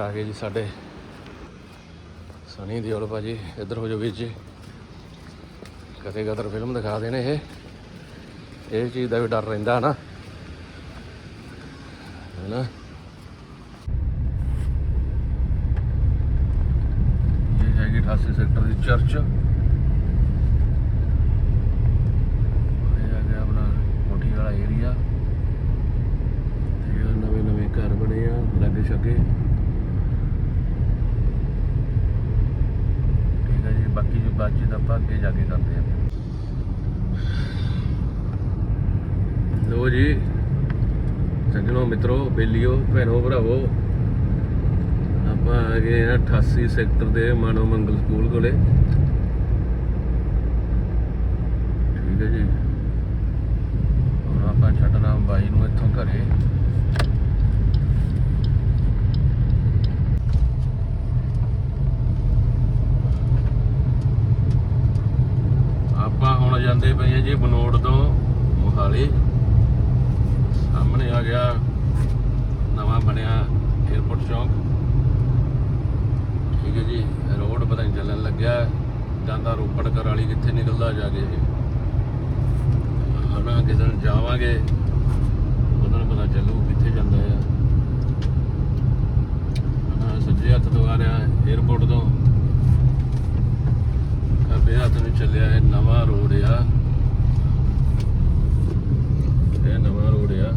ਆ ਗਏ ਜੀ ਸਾਡੇ। ਸਨੀ ਦਿਓਲ ਭਾਜੀ, ਇੱਧਰ ਹੋ ਜਾਓ ਵੀਰ ਕਦੇ ਕਦਰ ਫਿਲਮ ਦਿਖਾ ਦੇਣੇ ਇਹ। ਇਹ ਚੀਜ਼ ਦਾ ਵੀ ਡਰ ਰਹਿੰਦਾ ਹਨਾ। ਹਨਾ। ਇਹ ਹੈਗੀ 88 ਸੈਕਟਰ ਦੀ ਚਰਚ ਇਹ ਆ ਗਿਆ ਆਪਣਾ ਕੋਠੀ ਵਾਲਾ ਏਰੀਆ ਇਹ ਨਵੇਂ ਨਵੇਂ ਘਰ ਬਣੇ ਆ ਲਾਗੇ ਛੱਗੇ ਠੀਕ ਹੈ ਜੀ ਬਾਕੀ ਜੋ ਬਾਤਚੀਤ ਆਪਾਂ ਅੱਗੇ ਜਾ ਕੇ ਕਰਦੇ ਆ ਲੋ ਜੀ, ਸੱਜਣੋ ਮਿੱਤਰੋ, ਬੇਲੀਓ, ਭੈਣੋ, ਭਰਾਵੋ, ਆਪਾਂ ਆ ਗਏ 88 ਸੈਕਟਰ ਦੇ ਮਾਨੋ ਮੰਗਲ ਸਕੂਲ ਕੋਲੇ। ਠੀਕ ਹੈ ਜੀ। ਹੁਣ ਆਪਾਂ ਛੱਡਣਾ ਬਾਈ ਨੂੰ ਇੱਥੋਂ ਘਰੇ ਆਪਾਂ ਹੁਣ ਜਾਂਦੇ ਪਏ ਆ ਜੀ ਬਨੋੜ ਤੋਂ ਬਟਾਲੇ ਸਾਹਮਣੇ ਆ ਗਿਆ ਨਵਾਂ ਬਣਿਆ 에어ਪੋਰਟ ਚੌਂਕ। ਠੀਕ ਹੈ ਜੀ ਰੋਡ ਪਤਾ ਨਹੀਂ ਚੱਲਣ ਲੱਗਿਆ। ਜਾਂਦਾ ਰੋਪੜ ਕਰ ਵਾਲੀ ਕਿੱਥੇ ਨਿਕਲਦਾ ਜਾ ਕੇ ਹਣਾ ਕਿਸੇ ਨੂੰ ਜਾਵਾਂਗੇ। ਉਹਨਾਂ ਪਤਾ ਚੱਲੂ ਕਿੱਥੇ ਜਾਂਦਾ ਆ। ਸੱਜੇ ਹੱਥ ਤੋਂ ਆ ਰਿਹਾ 에어ਪੋਰਟ ਤੋਂ। ਖੱਬੇ ਹੱਥ ਨੂੰ ਚੱਲਿਆ ਨਵਾਂ ਰੋਡ ਆ। ਰੋਡ ਆ।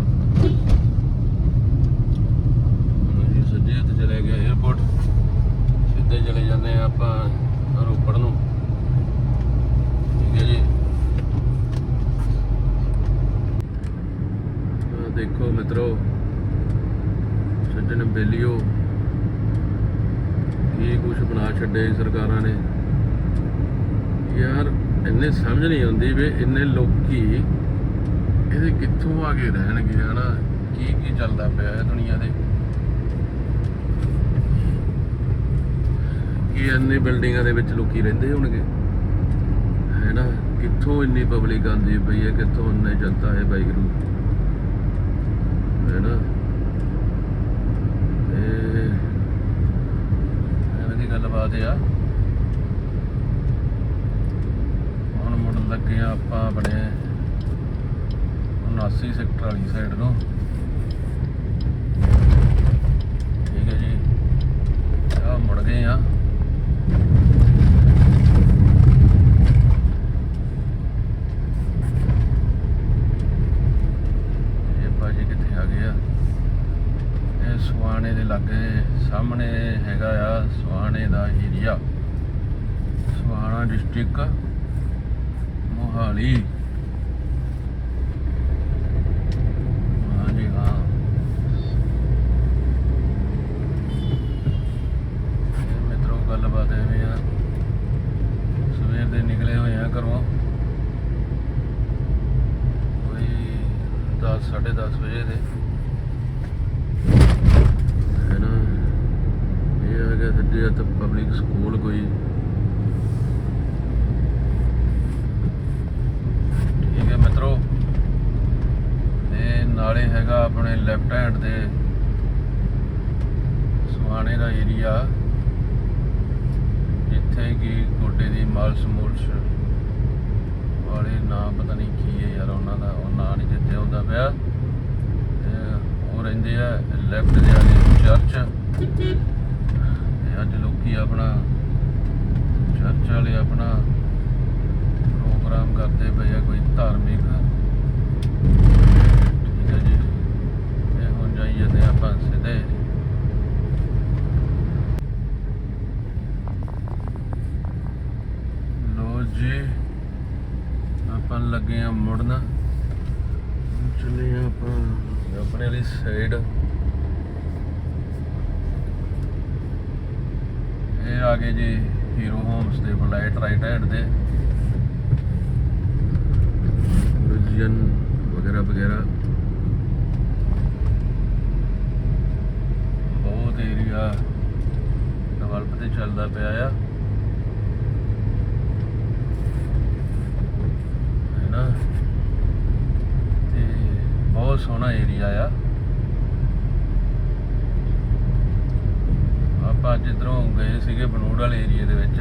ਜੀ ਸੱਜੇ ਹੱਥ ਚਲੇ ਗਿਆ 에어ਪੋਰਟ ਸਿੱਧੇ ਚਲੇ ਜਾਂਦੇ ਆ ਆਪਾਂ ਰੋਪੜ ਨੂੰ। ਠੀਕ ਹੈ ਜੀ। ਦੇਖੋ ਮਿੱਤਰੋ, ਸੱਜਣ ਬੇਲੀਓ, ਕੀ ਕੁਛ ਬਣਾ ਛੱਡੇ ਸਰਕਾਰਾਂ ਨੇ। ਯਾਰ, ਇੰਨੇ ਸਮਝ ਨਹੀਂ ਆਉਂਦੀ ਵੀ ਇੰਨੇ ਲੋਕੀ ਇਹਦੇ ਕਿੱਥੋਂ ਆ ਕੇ ਰਹਿਣਗੇ, ਹਨਾ? ਕੀ ਕੀ ਚੱਲਦਾ ਪਿਆ ਹੈ ਦੁਨੀਆ ਦੇ? ਕੀ ਇੰਨੇ ਬਿਲਡਿੰਗਾਂ ਦੇ ਵਿੱਚ ਲੋਕੀ ਰਹਿੰਦੇ ਹੋਣਗੇ? ਹੈਨਾ? ਕਿੱਥੋਂ ਇੰਨੀ ਪਬਲਿਕ ਆਉਂਦੀ ਪਈ ਹੈ? ਕਿੱਥੋਂ ਇੰਨੇ ਜਨਤਾ ਹੈ ਵਾਹਿਗੁਰੂ? ਹੈਨਾ? ਇਹ ਐਵੇਂ ਦੀ ਗੱਲਬਾਤ ਆ। ਹੁਣ ਮੁੜ ਲੱਗੇ ਆ ਆਪਾਂ ਆਪਣੇ 79 ਸੈਕਟਰ ਵਾਲੀ ਸਾਈਡ ਨੂੰ ਠੀਕ ਹੈ ਜੀ। ਆ ਮੁੜ ਗਏ ਆ। ਇਹ ਬਾਜੀ ਕਿੱਥੇ ਆ ਗਏ ਆ? ਇਹ ਸੁਆਣੇ ਦੇ ਲਾਗੇ ਸਾਹਮਣੇ ਹੈਗਾ ਆ ਸਵਾਣੇ ਦਾ ਏਰੀਆ ਸਵਾਣਾ ਡਿਸਟ੍ਰਿਕਟ ਮੋਹਾਲੀ ਹਾਂਜੀ ਹਾਂ ਇਹ ਮਿੱਤਰੋ ਗੱਲਬਾਤ ਐਵੇਂ ਆ ਸਵੇਰ ਦੇ ਨਿਕਲੇ ਹੋਏ ਆ ਘਰੋਂ ਕੋਈ 10 10:30 ਵਜੇ ਦੇ। ਹੈ ਇਹ ਆ ਗਿਆ ਸੱਜੇ ਹੱਥ ਪਬਲਿਕ ਸਕੂਲ ਕੋਈ। ਠੀਕ ਹੈ ਮਿੱਤਰੋ। ਤੇ ਨਾਲੇ ਹੈਗਾ ਆਪਣੇ ਲੈਫਟ ਹੈਂਡ ਦੇ ਸੁਹਾਣੇ ਦਾ ਏਰੀਆ ਜਿੱਥੇ ਕਿ ਗੋਡੇ ਦੀ ਮਾਲਸ਼ ਮੁਲਸ਼ ਵਾਲੇ ਨਾਂ ਪਤਾ ਨਹੀਂ ਕੀ ਹੈ ਯਾਰ, ਉਹਨਾਂ ਦਾ ਉਹ ਨਾਂ ਨਹੀਂ ਜਿੱਥੇ ਹੁੰਦਾ ਪਿਆ। ਉਹ ਰਹਿੰਦੇ ਆ ਲੈਫਟ ਦੇ ਆਲੇ ਚਰਚ ਤੇ ਅੱਜ ਲੋਕੀ ਆਪਣਾ ਚਰਚ ਵਾਲੇ ਆਪਣਾ ਪ੍ਰੋਗਰਾਮ ਕਰਦੇ ਪਏ ਆ ਕੋਈ ਧਾਰਮਿਕ। ਠੀਕ ਹੈ ਜੀ। ਇਹ ਹੁਣ ਜਾਈਏ ਤੇ ਆਪਾਂ ਸਿੱਧੇ। ਲੋ ਜੀ, ਆਪਾਂ ਲੱਗੇ ਆ ਮੁੜਨਾ। ਚੱਲੇ ਆਪਾਂ ਆਪਣੇ ਵਾਲੀ ਸਾਈਡ ਇਹ ਆ ਗਏ ਜੀ ਹੀਰੋ ਹੋਮਸ ਦੇ ਫਲਾਈਟ ਰਾਈਟ ਹੈਂਡ ਦੇ। ਰਿਜਨ ਵਗੈਰਾ ਵਗੈਰਾ। ਬਹੁਤ ਏਰੀਆ ਡਿਵੈਲਪ ਤੇ ਚੱਲਦਾ ਪਿਆ ਆ ਹੈ ਨਾ ਤੇ ਬਹੁਤ ਸੋਹਣਾ ਏਰੀਆ ਆ। ਆਪਾਂ ਜਿੱਧਰੋਂ ਗਏ ਸੀਗੇ ਬਨੂੜ ਵਾਲੇ ਏਰੀਏ ਦੇ ਵਿੱਚ।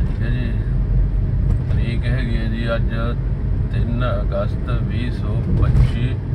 ਠੀਕ ਹੈ ਜੀ। ਤਰੀਕ ਹੈਗੀ ਹੈ ਜੀ ਅੱਜ 3 ਅਗਸਤ 2025